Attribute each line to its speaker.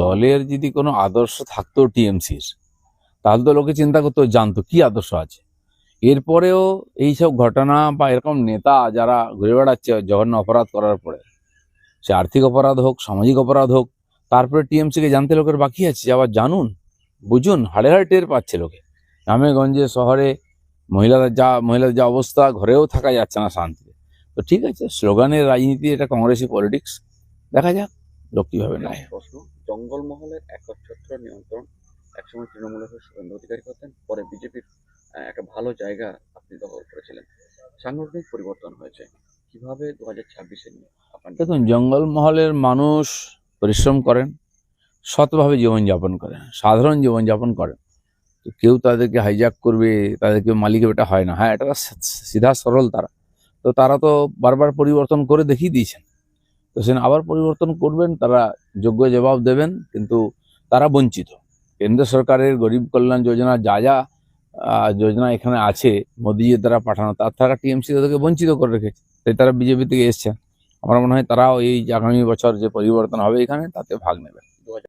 Speaker 1: দলের যদি কোনো আদর্শ থাকতো টিএমসির, তাহলে তো লোকে চিন্তা করতো, জানতো কি আদর্শ আছে। এরপরেও এইসব ঘটনা বা এরকম নেতা যারা ঘুরে বেড়াচ্ছে জঘন্য অপরাধ করার পরে, সে আর্থিক অপরাধ হোক, সামাজিক অপরাধ হোক, তারপরে টিএমসিকে জানতে লোকের বাকি আছে আবার জানুন, বুঝুন, হাড়ে হাড়ে টের পাচ্ছে লোকে। গ্রামেগঞ্জে, শহরে মহিলাদের যা মহিলাদের যা অবস্থা, ঘরেও থাকা যাচ্ছে না শান্তিতে। তো ঠিক আছে, স্লোগানের রাজনীতি, এটা কংগ্রেসি পলিটিক্স, দেখা যাক। লোক কীভাবে নেয়।
Speaker 2: প্রশ্ন। জঙ্গলমহলের একচ্ছত্র নিয়ন্ত্রণ একসময় তৃণমূলের হয়ে শুভেন্দু অধিকারী করতেন পরে বিজেপির একটা ভালো জায়গা আপনি দখল করেছিলেন। সাংগঠনিক পরিবর্তন হয়েছে। কীভাবে দু হাজার ছাব্বিশে নিয়ে আপনার
Speaker 1: দেখুন জঙ্গলমহলের মানুষ পরিশ্রম করেন সৎভাবে জীবনযাপন করেন সাধারণ জীবনযাপন করেন। তো কেউ তাদেরকে হাইজ্যাক করবে তাদেরকে মালিক এটা হয় না। হ্যাঁ এটা সিধা সরল তারা। তো তারা তো বারবার পরিবর্তন করে দেখিয়ে দিয়েছেন। তো সেন আবার পরিবর্তন করবেন, তারা যোগ্য জবাব দেবেন, কিন্তু তারা বঞ্চিত। কেন্দ্র সরকারের গরিব কল্যাণ যোজনা যা যা যোজনা এখানে আছে, মোদিজির দ্বারা পাঠানো, তার থাকা টিএমসি তাদেরকে বঞ্চিত করে রেখেছে। তাই তারা বিজেপি থেকে এসছেন। আমার মনে হয় তারাও এই আগামী বছর যে পরিবর্তন হবে এখানে, তাতে ভাগ নেবেন।